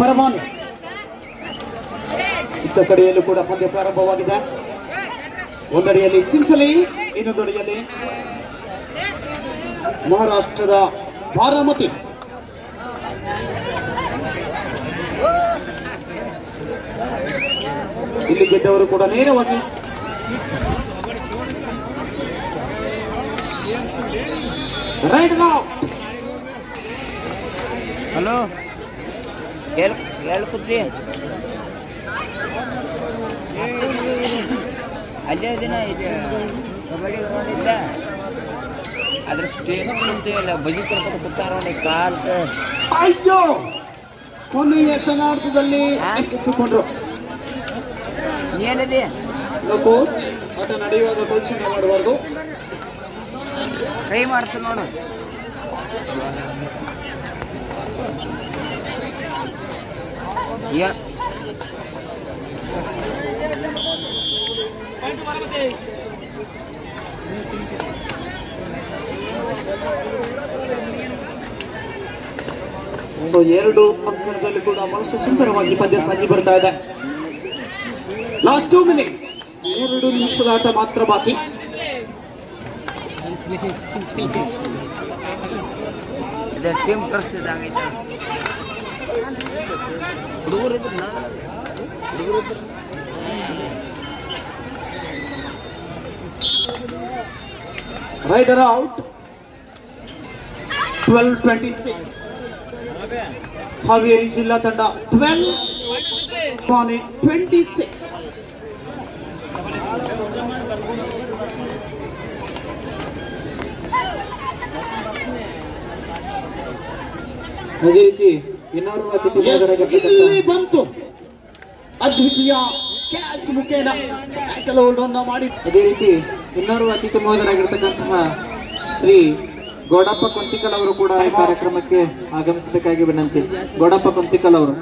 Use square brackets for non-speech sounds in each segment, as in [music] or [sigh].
ಪರಮಾನು ಇತ್ತ ಕಡೆಯಲ್ಲೂ ಕೂಡ ಪಂದ್ಯ ಪ್ರಾರಂಭವಾಗಿದೆ. ಒಂದಡಿಯಲ್ಲಿ ಚಿಂಚಲಿ ಇನ್ನೊಂದಡಿಯಲ್ಲಿ ಮಹಾರಾಷ್ಟ್ರದ ಬಾರಾಮತಿ. ಇಲ್ಲಿ ಗೆದ್ದವರು ಕೂಡ ನೇರವಾಗಿ ರೈಟ್ ಹಲೋ ಹೇಳ ಹೇಳ ಕುದ್ದಿ. ಅಲ್ಲೇ ದಿನ ಇದು ಕಬಡ್ಡಿ ನೋಡಿದ್ದ ಅದ್ರ ಸ್ಟೇಜ್ ಕುಂತೀವಲ್ಲ ಬಜಿ ಕೊಡ್ಕೊಂಡು ಕೂತಾರ ನೋಡಿ ಕಾಲ್ ಅಯ್ಯೋ! ಕೊನೆ ಯಶನಾರ್ಥದಲ್ಲಿ ಏನಿದೆ ಕೋಚ್ ಆಟ ನಡೆಯುವಾಗ ಘೋಷಣೆ ಮಾಡಬಾರ್ದು. ಟ್ರೈ ಮಾಡ್ತು ನೋಡು. ಏನ್ ಸೊ ಎರಡು ಅಂಕಣದಲ್ಲಿ ಕೂಡ ಬಹಳಷ್ಟು ಸುಂದರವಾಗಿ ಪಂದ್ಯ ಸಾಗಿ ಬರ್ತಾ ಇದೆ. ಲಾಸ್ಟ್ ಟೂ ಮಿನಿಟ್ಸ್ ಎರಡು ನಿಮಿಷದ ಆಟ ಮಾತ್ರ ಬಾಕಿ. ಇದು ಟೀಮ್ ಕರ್ಸಿದಂಗೈತೆ ಹುಡುಗರು ಇದ್ರು ನಾನು ಹುಡುಗರು ಇದ್ರು raider out twelve twenty six Haveri ಜಿಲ್ಲಾ ತಂಡ ಟ್ವೆಲ್ ಟ್ವೆಂಟಿ ಸಿಕ್ಸ್ ಅದೇ ರೀತಿ ಇನ್ನೋರ್ವ ಅತಿಥಿ ಇಲ್ಲಿ ಬಂತು. ಅದ್ವಿತೀಯ ಕ್ಯಾಚ್ ಮುಖೇನ. ಹೋಲ್ಡ್ ಮಾಡಿ. ಅದೇ ರೀತಿ ಇನ್ನೋರ್ವ ಅತಿಥಿ ಶ್ರೀ ಗೋಡಪ್ಪ ಕುಂತಿಕಲ್ ಅವರು ಕೂಡ ಈ ಕಾರ್ಯಕ್ರಮಕ್ಕೆ ಆಗಮಿಸಬೇಕಾಗಿ ವಿನಂತಿ. ಗೋಡಪ್ಪ ಕುಂತಿಕಲ್ ಅವರು.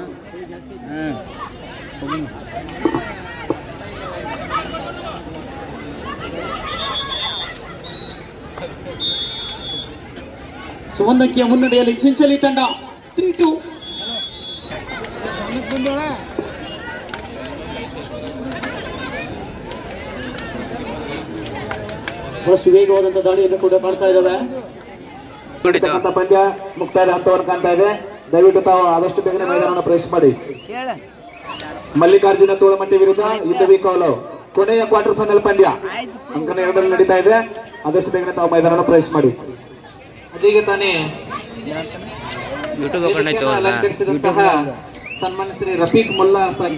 ಸುವರ್ಣಕ್ಕೆ ಮುನ್ನಡೆಯಲ್ಲಿ ಚಿಂಚಲಿ ತಂಡ ತ್ರೀ ಟು ಬಹಳಷ್ಟು ವೇಗವಾದಂತ ದಾಳಿಯನ್ನು ಕೂಡ ಮಾಡ್ತಾ ಇದ್ದಾವೆ. ಪಂದ್ಯ ಮುಕ್ತಾಯದ ಹಂತವನ್ನು ಕಾಣ್ತಾ ಇದೆ. ದಯವಿಟ್ಟು ತಾವು ಆದಷ್ಟು ಬೇಗನೆ ಮೈದಾನವನ್ನು ಪ್ರವೇಶ ಮಾಡಿ. ಮಲ್ಲಿಕಾರ್ಜುನ ತೋಳಮಟ್ಟಿ ವಿರುದ್ಧ ಇದ್ದವಿ ಕೌಲವ್ ಕೊನೆಯ ಕ್ವಾರ್ಟರ್ ಫೈನಲ್ ಪಂದ್ಯ. ಅಂಕನ ಎರಡರಲ್ಲಿ ನಡೀತಾ ಇದೆ. ಆದಷ್ಟು ಬೇಗನೆ ತಾವು ಮೈದಾನವನ್ನು ಪ್ರವೇಶ ಮಾಡಿ. ಅದೀಗ ತಾನೇ ಅಲಂಕರಿಸಿದಂತಹ ಸನ್ಮಾನ್ಯ ಶ್ರೀ ರಫೀಕ್ ಮುಲ್ಲಾ ಸರ್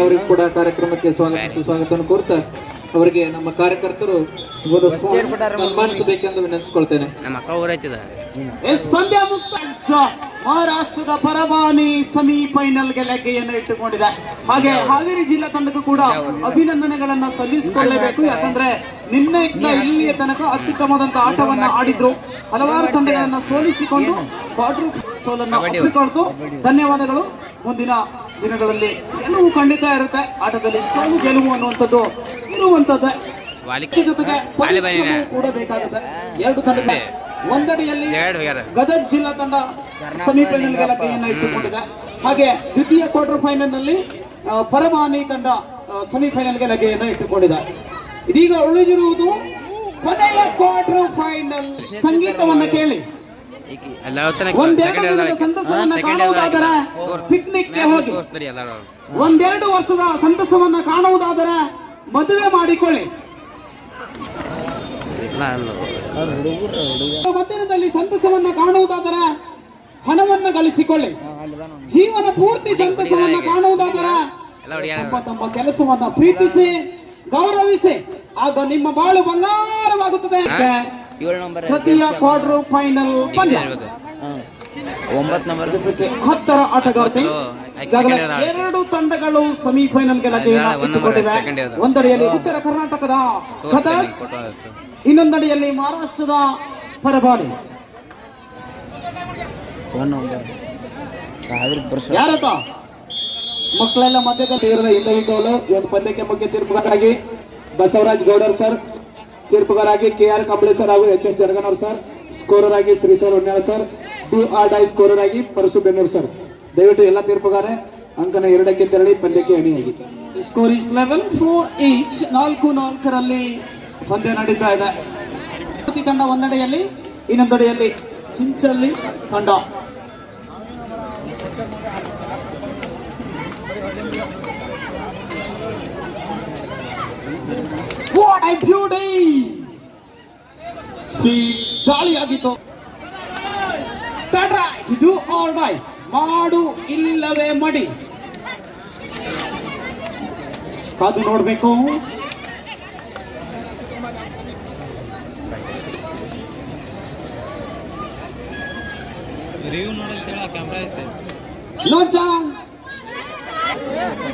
ಅವರಿಗೂ ಕೂಡ ಕಾರ್ಯಕ್ರಮಕ್ಕೆ ಸ್ವಾಗತ ಸುಸ್ವಾಗತವನ್ನು ಕೋರ್ತಾ ಅವರಿಗೆ ನಮ್ಮ ಕಾರ್ಯಕರ್ತರು ಸನ್ಮಾನಿಸಬೇಕೆಂದು ವಿನಂತಿಸ್ಕೊಳ್ತೇನೆ. ಪಂದ್ಯ ಮುಕ್ತ ಮಹಾರಾಷ್ಟ್ರದ ಪರವಾನಿ ಸೆಮಿ ಫೈನಲ್ಗೆ ಲಗ್ಗೆಯನ್ನು ಇಟ್ಟುಕೊಂಡಿದೆ. ಹಾಗೆ ಹಾವೇರಿ ಜಿಲ್ಲಾ ತಂಡಕ್ಕೂ ಕೂಡ ಅಭಿನಂದನೆಗಳನ್ನ ಸಲ್ಲಿಸಿಕೊಳ್ಳಬೇಕು. ಯಾಕಂದ್ರೆ ನಿನ್ನೆಯಿಂದ ಇಲ್ಲಿಯ ತನಕ ಅತ್ಯುತ್ತಮವಾದಂತ ಆಟವನ್ನ ಆಡಿದ್ರು. ಹಲವಾರು ತಂಡಗಳನ್ನ ಸೋಲಿಸಿಕೊಂಡು ಕ್ವಾರ್ಟರ್ ಸೋಲನ್ನ ಒಪ್ಪಿಕೊಳ್ತು. ಧನ್ಯವಾದಗಳು. ಮುಂದಿನ ದಿನಗಳಲ್ಲಿ ಗೆಲುವು ಖಂಡಿತ ಇರುತ್ತೆ. ಆಟದಲ್ಲಿ ಸೋಲು ಗೆಲುವು ಅನ್ನುವಂಥದ್ದು ಇರುವಂತದ್ದೇ. ಜೊತೆಗೆ ಕೂಡ ಬೇಕಾಗುತ್ತೆ. ಎರಡು ತಂಡ ಒಂದಡಿಯಲ್ಲಿ ಗದಗ ಜಿಲ್ಲಾ ತಂಡ ಸೆಮಿಫೈನಲ್ ಗೆಲುವನ್ನು ಇಟ್ಟುಕೊಂಡಿದೆ. ಹಾಗೆ ದ್ವಿತೀಯ ಕ್ವಾರ್ಟರ್ ಫೈನಲ್ನಲ್ಲಿ ಪರಮಾನಿ ತಂಡ ಸೆಮಿಫೈನಲ್ ಗೆಲುವನ್ನು ಇಟ್ಟುಕೊಂಡಿದೆ. ಇದೀಗ ಉಳಿದಿರುವುದು ಕೊನೆಯ ಕ್ವಾರ್ಟರ್ ಫೈನಲ್. ಸಂಗೀತವನ್ನು ಕೇಳಿ. ಒಂದೆರಡು ಸಂತಸವನ್ನ ಕಾಣುವುದಾದರೆ ಪಿಕ್ನಿಕ್ಗೆ ಹೋಗಿ. ಒಂದೆರಡು ವರ್ಷದ ಸಂತಸವನ್ನ ಕಾಣುವುದಾದರೆ ಮದುವೆ ಮಾಡಿಕೊಳ್ಳಿ. ವಚನದಲ್ಲಿ ಸಂತಸವನ್ನ ಕಾಣುವುದಾದರೆ ಹಣವನ್ನ ಗಳಿಸಿಕೊಳ್ಳಿ. ಜೀವನ ಪೂರ್ತಿ ಸಂತಸವನ್ನ ಕಾಣುವುದಾದರೆ ತಮ್ಮ ತಮ್ಮ ಕೆಲಸವನ್ನ ಪ್ರೀತಿಸಿ ಗೌರವಿಸಿ ಆಗ ನಿಮ್ಮ ಬಾಳು ಬಂಗಾರವಾಗುತ್ತದೆ. ತೃತೀಯ ಕ್ವಾರ್ಟರ್ ಫೈನಲ್ ಪಂದ್ಯ. ಒಂಬತ್ತು ನಂಬರ್ ಹತ್ತರ ಆಟಗಾರ್ತಿ. ಈಗಾಗಲೇ ಎರಡು ತಂಡಗಳು ಸೆಮಿಫೈನಲ್ ಒಂದಡಿಯಲ್ಲಿ ಉತ್ತರ ಕರ್ನಾಟಕದ ಗದಗ್ ಇನ್ನೊಂದಡಿಯಲ್ಲಿ ಮಹಾರಾಷ್ಟ್ರದ ವರ್ಷ. ಯಾರತ ಮಕ್ಕಳೆಲ್ಲ ಮಧ್ಯದಲ್ಲಿ ಇರದ ಇಂದವಿ ಇವತ್ತು ಪಂದ್ಯಕ್ಕೆ ಮುಖ್ಯ ತೀರ್ಪುಗಾರಾಗಿ ಬಸವರಾಜ್ ಗೌಡರ್ ಸರ್. ತೀರ್ಪುಗಾರಾಗಿ ಕೆ ಆರ್ ಕಂಬಳಿ ಸರ್ ಹಾಗೂ H S Jaraganavar sir. Scorer ಆಗಿ Shri sir Honnala sir. D R dye scorer ಆಗಿ ಪರಸು ಬೆನ್ನೂರು ಸರ್. ದಯವಿಟ್ಟು ಎಲ್ಲ ತೀರ್ಪುಗಾರೆ ಅಂಕನ ಎರಡಕ್ಕೆ ತೆರಳಿ ಪಂದ್ಯಕ್ಕೆ ಅಣಿಯಾಗಿ. Score is eleven four eight ನಾಲ್ಕು, ನಾಲ್ಕರಲ್ಲಿ ಪಂದ್ಯ ನಡೀತಾ ಇದೆ. ಪ್ರತಿ ತಂಡ ಒಂದೆಡೆಯಲ್ಲಿ, ಇನ್ನೊಂದೆಡೆಯಲ್ಲಿ ಚಿಂಚಲ್ಲಿ ತಂಡ. What a beauty! ಸ್ಪೀಡ್ ದಾಳಿಯಾಗಿತ್ತು ಡೂ ಆಲ್ ಡೈ ಮಾಡು ಇಲ್ಲವೇ ಮಡಿ. ಕಾದು ನೋಡ್ಬೇಕು.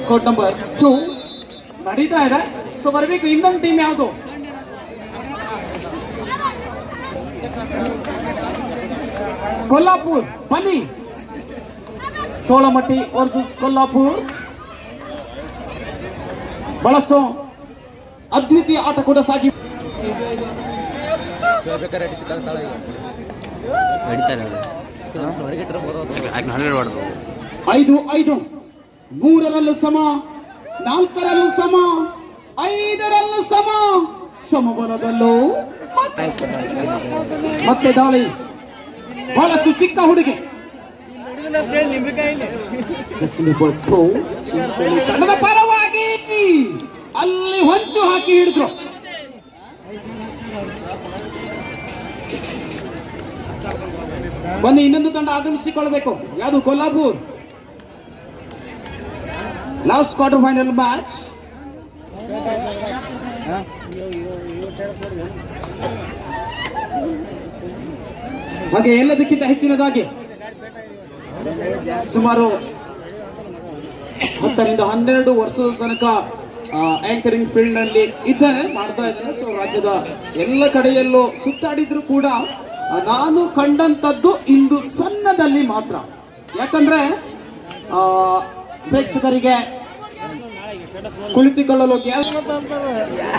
ಕೋಡ್ ನಂಬರ್ ಟೂ ನಡೀತಾ ಇದೆ. ಸೊ ಬರಬೇಕು ಇನ್ನೊಂದು ಟೀಮ್ ಯಾವುದು? ಕೊಲ್ಲಾಪುರ್, ಬನ್ನಿ. ತೋಳಮಟ್ಟಿ ವರ್ಸಸ್ ಕೊಲ್ಲಾಪುರ್. ಬಹಳಷ್ಟು ಅದ್ವಿತೀಯ ಆಟ ಕೂಡ ಸಾಗಿ ಐದು ಐದು. ಮೂರರಲ್ಲೂ ಸಮ, ನಾಲ್ಕರಲ್ಲೂ ಸಮ, ಐದರಲ್ಲೂ ಸಮ. ಸಮಬಲದಲ್ಲೂ ಮತ್ತೆ ದಾಳಿ. ಬಹಳಷ್ಟು ಚಿಕ್ಕ ಹುಡುಗಿ. ಪರವಾಗಿ ಅಲ್ಲಿ ಹೊಂಚು ಹಾಕಿ ಹಿಡಿದ್ರು. ಬನ್ನಿ, ಇನ್ನೊಂದು ತಂಡ ಆಗಮಿಸಿಕೊಳ್ಬೇಕು ಯಾವುದು Kolhapur? Last quarter final match ಹಾಗೆ ಎಲ್ಲದಕ್ಕಿಂತ ಹೆಚ್ಚಿನದಾಗಿ ಸುಮಾರು ಹತ್ತರಿಂದ ಹನ್ನೆರಡು ವರ್ಷದ ತನಕ ಆಂಕರಿಂಗ್ ಫೀಲ್ಡ್ನಲ್ಲಿ ಇದ್ದಾರೆ ಮಾಡ್ತಾ ಇದ್ದಾರೆ. ಸೊ ರಾಜ್ಯದ ಎಲ್ಲ ಕಡೆಯಲ್ಲೂ ಸುತ್ತಾಡಿದ್ರು ಕೂಡ ನಾನು ಕಂಡಂತದ್ದು ಇಂದು ಸಣ್ಣದಲ್ಲಿ ಮಾತ್ರ. ಯಾಕಂದ್ರೆ ಆ, ಪ್ರೇಕ್ಷಕರಿಗೆ ಕುಳಿತುಕೊಳ್ಳಲು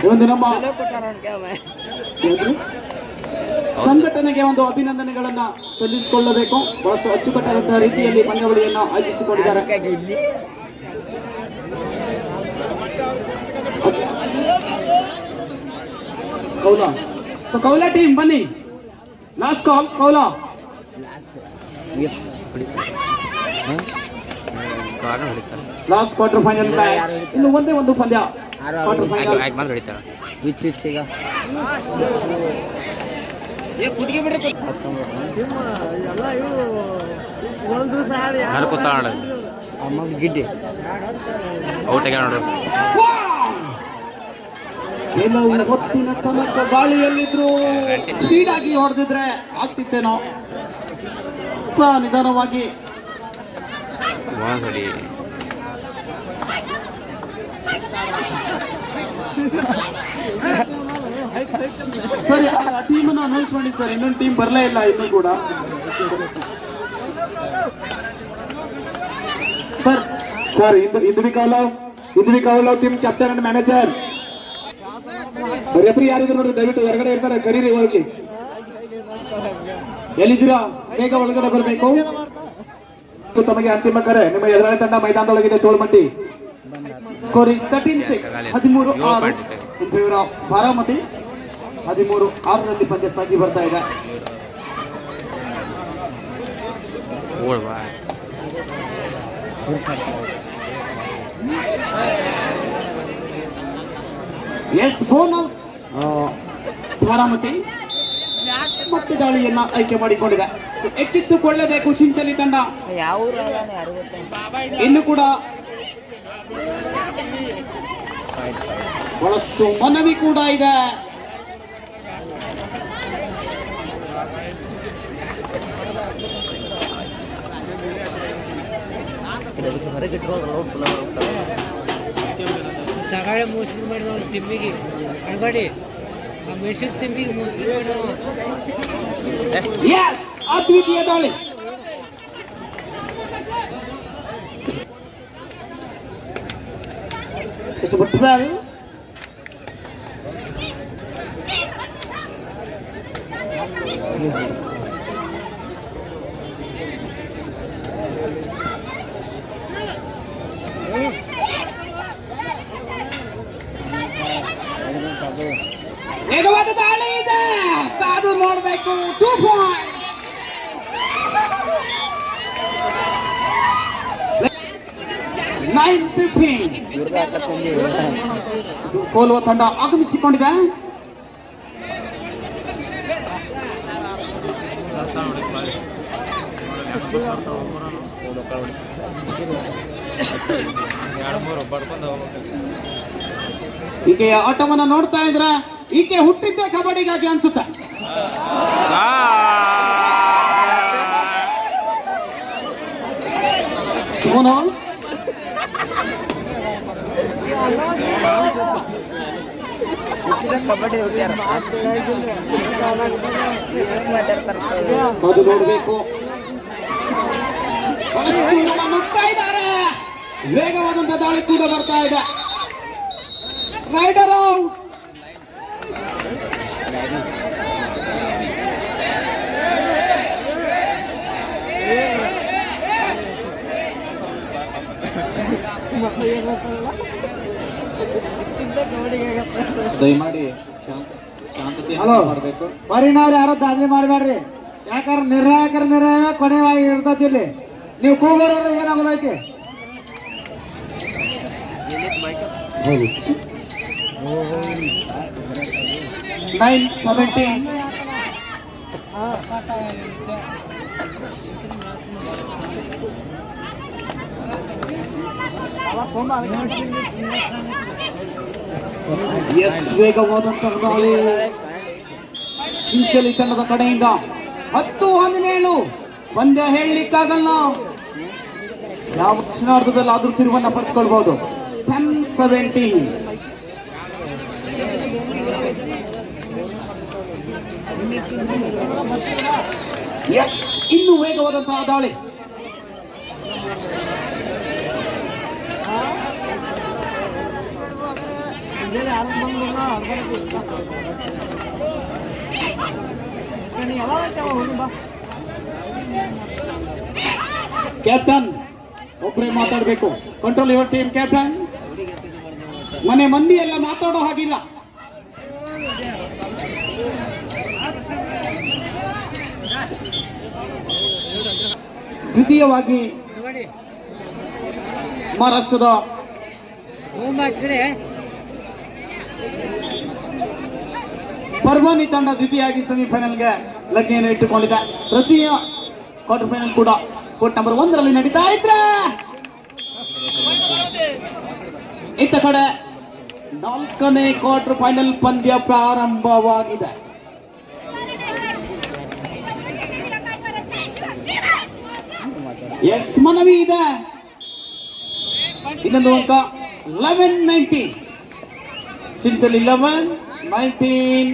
ಒಂದು ನಮ್ಮ? ಸಂಘಟನೆಗೆ ಒಂದು ಅಭಿನಂದನೆಗಳನ್ನ ಸಲ್ಲಿಸಿಕೊಳ್ಳಬೇಕು. ಬಹಳಷ್ಟು ಅಚ್ಚುಕಟ್ಟಾದಂತಹ ರೀತಿಯಲ್ಲಿ ಪಂದ್ಯಾವಳಿಯನ್ನ ಆಯೋಜಿಸಿಕೊಂಡಿದ್ದಾರೆ. ಕೌಲಾ. ಸೊ ಕೌಲಾ ಟೀಮ್ ಬನ್ನಿ. Last call Kaula. Last quarter final match ಇನ್ನು ಒಂದೇ ಒಂದು ಪಂದ್ಯ. ಕ್ವಾರ್ಟರ್ ಫೈನಲ್ ಮಾತ್ರ ಹೊಡಿತಾರೆ. ವಿಚ್ ವಿಚ್ ಈಗ. ಹರ್ಕೊತಾಳ ಗಿಡ್ಡಿ. ಔಟಿಗೆ ನೋಡು. ಕೆಲವು ಹೊತ್ತಿನ ತನಕ ಗಾಳಿಯಲ್ಲಿದ್ರು ಸ್ಪೀಡ್ ಆಗಿ ಹೊಡೆದಿದ್ರೆ ಆಗ್ತಿತ್ತೇನೋ? ಸ್ವಲ್ಪ ನಿಧಾನವಾಗಿ. [laughs] ಸರಿ ಆ ಟೀಮ್ ಅನ್ನು ಅನೌನ್ಸ್ ಮಾಡಿ ಸರ್. ಇನ್ನೊಂದು ಟೀಮ್ ಬರಲೇ ಇಲ್ಲ ಇನ್ನೂ ಕೂಡ. ಸರ್ ಸರ್ ಇಂದು ಇಂದ್ವಿ ಇಂದು ಇಂದ್ವಿ call team captain and manager referee ಯಾರಿದ್ರು ನೋಡ್ರಿ ದಯವಿಟ್ಟು ಹೊರಗಡೆ ಇರ್ತಾರೆ ಕರೀರಿ ಹೋಗಿ ಎಲ್ಲಿದ್ದೀರಾ? ಬೇಗ ಒಳಗಡೆ ಬರಬೇಕು. ತಮಗೆ ಅಂತಿಮ ಕರೆ. ನಿಮ್ಮ ಎದುರಾಳಿ ತಂಡ ಮೈದಾನದೊಳಗಿದೆ ತೋಳ್ಮಟ್ಟಿ. ಸ್ಕೋರ್ ಇಸ್ ತರ್ಟೀನ್ ಸಿಕ್ಸ್ ಹದಿಮೂರು ಆರು. In favour of Baramati. ಹದಿಮೂರು ಆರರಲ್ಲಿ ಪಂದ್ಯ ಸಾಗಿ ಬರ್ತಾ ಇದೆ. ಎಸ್ ಬೋನಸ್ ಭಾರಾಮತಿ ಮತ್ತೆ ದಾಳಿಯನ್ನ ಆಯ್ಕೆ ಮಾಡಿಕೊಂಡಿದೆ. ಸೊ ಎಚ್ಚೆತ್ತುಕೊಳ್ಳಬೇಕು ಚಿಂಚಲಿ ತಂಡ. ಇನ್ನು ಕೂಡ ಬಹಳಷ್ಟು ಮನವಿ ಕೂಡ ಇದೆ. ತಗಳೆ ಮೋಸ್ಬಿಲ್ ಮಾಡಿದ ಅವ್ನು ತಿಮ್ಮಿಗೆ ಅಣಬಡಿ ಆ ಮೆಸಿರ್ ತಿಮ್ಮಿಗೆ ಮೋಸ್ಬಿಲ್ ಮಾಡಿದ ಎಸ್ ಅದ್ವಿತೀಯ ದಾಳಿ Just about 12. ವೇಗವಾದ ದಾಳಿ ಇದೆ. ಕಾದು ನೋಡಬೇಕು ಟೂ ಪಾಯಿಂಟ್ ನೈನ್ ಫಿಫ್ಟೀನ್ ಕೋಲ್ವ ತಂಡ ಆಗಮಿಸಿಕೊಂಡಿದೆ. ಈಕೆಯ ಆಟವನ್ನ ನೋಡ್ತಾ ಇದ್ರ ಈಕೆ ಹುಟ್ಟಿದ್ದೆ ಕಬಡ್ಡಿಗಾಗಿ ಅನ್ಸುತ್ತ. ಸೋನೋಸ್ ಅದು ನೋಡಬೇಕು. ನುಗ್ತಾ ಇದ್ದಾರೆ. ವೇಗವಾದಂತ ದಾಳಿ ಕೂಡ ಬರ್ತಾ ಇದೆ. ರೈಡರ್ ಔಟ್ ದಯಮಾಡಿ ಹಲೋ. ಮಾಡಬೇಕು. ಪರಿಣಾಮ ಯಾರು ದಾಂಧಿ ಮಾಡಬೇಡ್ರಿ. ಯಾಕಂದ್ರೆ ನಿರ್ಣಾಯಕರ ನಿರ್ಣಯ ಕೊನೆಯಾಗಿ ಇರ್ತೈತಿ ಇಲ್ಲಿ. ನೀವು ಕೂಗೋದ್ರೆ ಏನಾಗೋದೈತಿ ನೈನ್ ಸೆವೆಂಟೀನ್ ಎಸ್ ವೇಗವಾದಂತಹ ದಾಳಿ. ಚಿಂಚಲಿ ತಂಡದ ಕಡೆಯಿಂದ ಹತ್ತು ಹದಿನೇಳು. ಪಂದ್ಯ ಹೇಳಲಿಕ್ಕಾಗಲ್ಲ. ಯಾವ ಕ್ಷಣಾರ್ಧದಲ್ಲಿ ಆದ್ರೂ ತಿರುವನ್ನ ಪಡೆದುಕೊಳ್ಬಹುದು ಟೆನ್ ಸೆವೆಂಟಿ ಎಸ್ ಇನ್ನು ವೇಗವಾದಂತಹ ದಾಳಿ. ಕ್ಯಾಪ್ಟನ್ ಒಬ್ಬರೇ ಮಾತಾಡಬೇಕು. ಕಂಟ್ರೋಲ್ ಯುವರ್ ಟೀಮ್ ಕ್ಯಾಪ್ಟನ್ ಮನೆ ಮಂದಿ ಎಲ್ಲ ಮಾತಾಡೋ ಹಾಗಿಲ್ಲ. ದ್ವಿತೀಯವಾಗಿ ಮಹಾರಾಷ್ಟ್ರದ ಪರ್ವಾನಿ ತಂಡ ದ್ವಿತೀಯಾಗಿ ಸೆಮಿಫೈನಲ್ಗೆ ಲಗ್ಗೆಯನ್ನು ಇಟ್ಟುಕೊಂಡಿದೆ. ತೃತೀಯ ಕ್ವಾರ್ಟರ್ ಫೈನಲ್ ಕೂಡ ಕೋರ್ಟ್ ನಂಬರ್ ಒಂದರಲ್ಲಿ ನಡೀತಾ ಇದ್ರೆ! ಇತ್ತ ಕಡೆ ನಾಲ್ಕನೇ ಕ್ವಾರ್ಟರ್ ಫೈನಲ್ ಪಂದ್ಯ ಪ್ರಾರಂಭವಾಗಿದೆ. ಎಸ್ ಮನವಿ ಇದೆ. ಇನ್ನೊಂದು ಅಂಕ eleven nineteen Chinchali eleven nineteen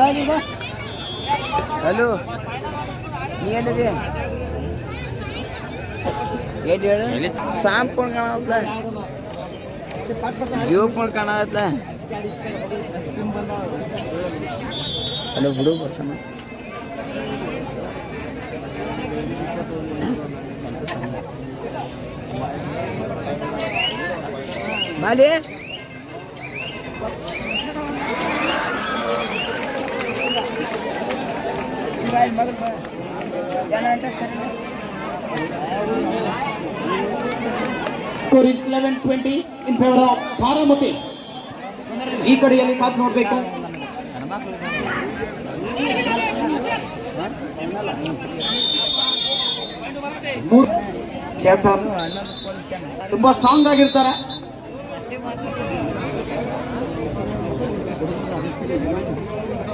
ಕಡೆ ಬೋನಸ್ ಹಲೋ ನೀ ಎಲ್ಲಿದೆ? ಏನು ಹೇಳು? ಸಾಂಪ್ಕೊಂಡು ಕಾಣತ್ತ ಜೀವಕೊಂಡು ಕಾಣತ್ತ ಹಲೋ ಬಿಡು ಬರ್ತಾನ. ಮಾಲಿ? Score is eleven twenty in favour of Baramati ಈ ಕಡೆಯಲ್ಲಿ ಕಾದು ನೋಡಬೇಕು. ಕ್ಯಾಪ್ಟನ್ ತುಂಬಾ ಸ್ಟ್ರಾಂಗ್ ಆಗಿರ್ತಾರೆ.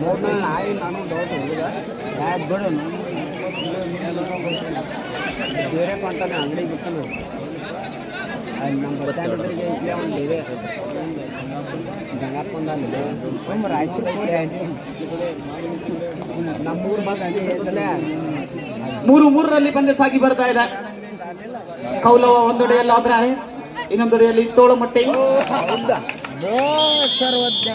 ಕೊಂಟಾನೆ ನಾಯಿ ನಾನು ನಮ್ಮ ಬತ್ತಾನಿದ್ರಿಗೆ ಇಲ್ಲೇ ಬೇರೆ ಇದೆ ಗಂಗಾಪಂದಲ್ಲಿ ಸುಮ್ಮ ರಾಯಚೂರು ನಮ್ಮೂರು ಐತಲ್ಲ ಮೂರು ಮೂರರಲ್ಲಿ ಬಂದೆ ಸಾಗಿ ಬರ್ತಾ ಇದೆ. ಕೌಲವ ಒಂದೊಡೆಯಲ್ಲಿ ಆದ್ರೆ ಇನ್ನೊಂದೊಡೆಯಲ್ಲಿ ತೋಳಮಟ್ಟೆ. ಸರ್ವಜ್ಞ.